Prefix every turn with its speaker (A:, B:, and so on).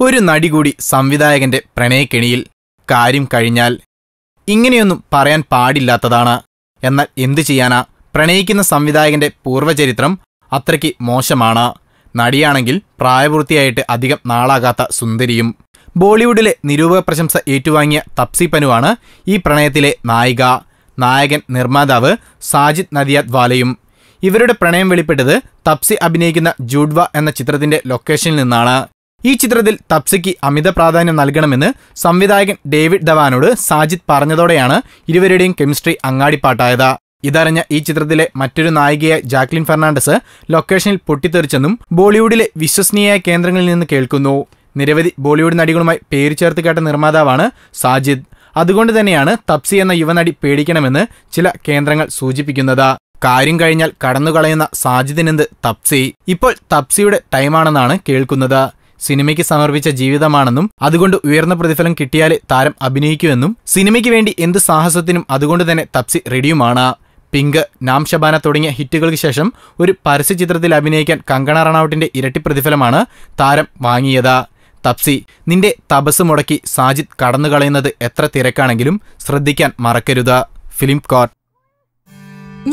A: ഒരു നടി കൂടി സംവിധായകന്റെ പ്രണയക്കെണിയിൽ കാര്യം കഴിഞ്ഞാൽ ഇങ്ങനെയൊന്നും പറയാൻ പാടില്ലാത്തതാണ്. എന്നാൽ എന്തു ചെയ്യാനാ? പ്രണയിക്കുന്ന സംവിധായകന്റെ പൂർവചരിത്രം അത്രയ്ക്ക് മോശമാണ്. നടിയാണെങ്കിൽ പ്രായപൂർത്തിയായിട്ട് അധികം നാളാകാത്ത സുന്ദരിയും ബോളിവുഡിലെ നിരൂപക പ്രശംസ ഏറ്റുവാങ്ങിയ തപ്സി പനുവാണ് ഈ പ്രണയത്തിലെ നായിക. നായകൻ നിർമ്മാതാവ് സാജിദ് നദിയാദ് വാലയും ഇവരുടെ പ്രണയം വെളിപ്പെട്ടത് തപ്സി അഭിനയിക്കുന്ന ജൂഡ്വ എന്ന ചിത്രത്തിന്റെ ലൊക്കേഷനിൽ നിന്നാണ്. ഈ ചിത്രത്തിൽ തപ്സിക്ക് അമിത പ്രാധാന്യം നൽകണമെന്ന് സംവിധായകൻ ഡേവിഡ് ധവാനോട് സാജിദ് പറഞ്ഞതോടെയാണ് ഇരുവരുടെയും കെമിസ്ട്രി അങ്ങാടിപ്പാട്ടായത്. ഇതറിഞ്ഞ ഈ ചിത്രത്തിലെ മറ്റൊരു നായികയായ ജാക്ലിൻ ഫെർണാണ്ടസ് ലൊക്കേഷനിൽ പൊട്ടിത്തെറിച്ചെന്നും ബോളിവുഡിലെ വിശ്വസനീയായ കേന്ദ്രങ്ങളിൽ നിന്ന് കേൾക്കുന്നു. നിരവധി ബോളിവുഡ് നടികളുമായി പേര് ചേർത്ത് കേട്ട നിർമ്മാതാവാണ് സാജിദ്. അതുകൊണ്ട് തന്നെയാണ് തപ്സി എന്ന യുവനടി പേടിക്കണമെന്ന് ചില കേന്ദ്രങ്ങൾ സൂചിപ്പിക്കുന്നത്. കാര്യം കഴിഞ്ഞാൽ കടന്നുകളയുന്ന സാജിദിനെന്ത് തപ്സി? ഇപ്പോൾ തപ്സിയുടെ ടൈമാണെന്നാണ് കേൾക്കുന്നത്. സിനിമയ്ക്ക് സമർപ്പിച്ച ജീവിതമാണെന്നും അതുകൊണ്ട് ഉയർന്ന പ്രതിഫലം കിട്ടിയാലേ താരം അഭിനയിക്കുമെന്നും സിനിമയ്ക്ക് വേണ്ടി എന്ത് സാഹസത്തിനും അതുകൊണ്ട് തന്നെ തപ്സി റെഡിയുമാണ്. പിങ്ക് നാം ഷബാന തുടങ്ങിയ ഹിറ്റുകൾക്ക് ശേഷം ഒരു പരസ്യചിത്രത്തിൽ അഭിനയിക്കാൻ കങ്കണ റണൌട്ടിന്റെ ഇരട്ടി പ്രതിഫലമാണ് താരം വാങ്ങിയത്. തപ്സി നിന്റെ തപസ് മുടക്കി സാജിദ് കടന്നുകളയുന്നത് എത്ര തിരക്കാണെങ്കിലും ശ്രദ്ധിക്കാൻ മറക്കരുത്. Film core